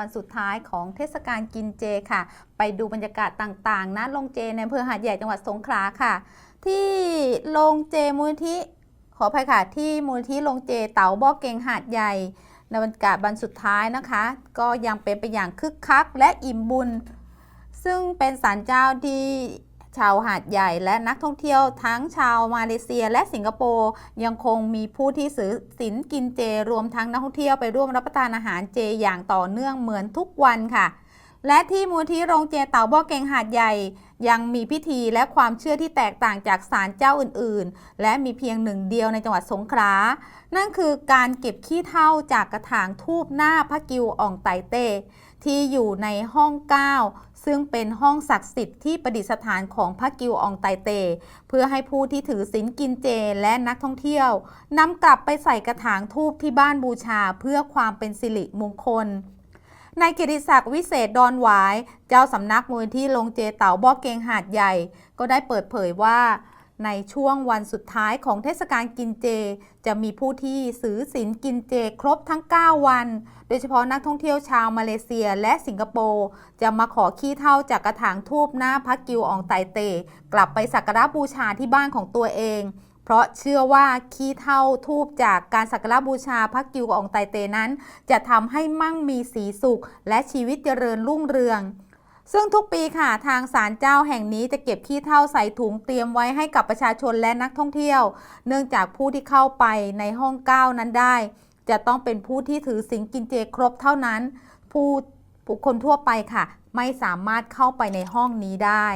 วันสุดท้ายของเทศกาลกินเจค่ะ ไปดูบรรยากาศต่างๆณโรงเจในอำเภอหาดใหญ่จังหวัดสงขลาค่ะ ที่โรงเจมูลที่ขออภัยค่ะ ที่มูลที่โรงเจเต๋าบ่อเกงหาดใหญ่ ในบรรยากาศวันสุดท้ายนะคะ ก็ยังเป็นไปอย่างคึกคักและอิ่มบุญ ซึ่งเป็นศาลเจ้าที่ ชาวหาดใหญ่และนักท่องเที่ยวทั้งชาวมาเลเซียและสิงคโปร์ยังคงมีผู้ที่ซื้อสินกินเจรวมทั้งนักท่องเที่ยวไปร่วมรับประทานอาหารเจอย่างต่อเนื่องเหมือนทุกวันค่ะ และที่มูลที่โรงเจเต่าบ่อเกงหาดใหญ่ ยังมีพิธีและความเชื่อที่แตกต่างจากศาลเจ้าอื่นๆ และมีเพียงหนึ่งเดียวในจังหวัดสงขลา นั่นคือการเก็บขี้เถ้าจากกระถางทูบหน้าพระกิวอ่องไตเต้ที่อยู่ในห้อง 9 ซึ่งเป็นห้องศักดิ์สิทธิ์ที่ประดิษฐานของพระกิวอองไตเต เพื่อให้ผู้ที่ถือศีลกินเจและนักท่องเที่ยวนำกลับไปใส่กระถางทูบที่บ้านบูชาเพื่อความเป็นสิริมงคล นายกิติศักดิ์วิเศษดอนหวาย เจ้าสำนักมูลที่ลงเจเต๋าบ่อเกงหาดใหญ่ ก็ได้เปิดเผยว่า ในช่วงวันสุดท้ายของเทศกาลกินเจ จะมีผู้ที่ซื้อสินกินเจครบทั้ง 9 วัน โดยเฉพาะนักท่องเที่ยวชาวมาเลเซียและสิงคโปร์จะมาขอขี้เท่าจากกระถางทูบหน้าพระกิวอองไตเต กลับไปสักการะบูชาที่บ้านของตัวเอง เพราะเชื่อว่าขี้เท่าทูบจากการสักการบูชาพระกิวอองไตเตนั้น จะทำให้มั่งมีสีสุข และชีวิตเจริญรุ่งเรืองซึ่งทุกปีค่ะทางศาลเจ้าแห่งนี้จะเก็บขี้เท่าใส่ถุงเตรียมไว้ให้กับประชาชนและนักท่องเที่ยว เนื่องจากผู้ที่เข้าไปในห้องเก้านั้นได้ จะต้องเป็นผู้ที่ถือสิงกินเจครบเท่านั้น ผู้บุคคลทั่วไปค่ะ ไม่สามารถเข้าไปในห้องนี้ได้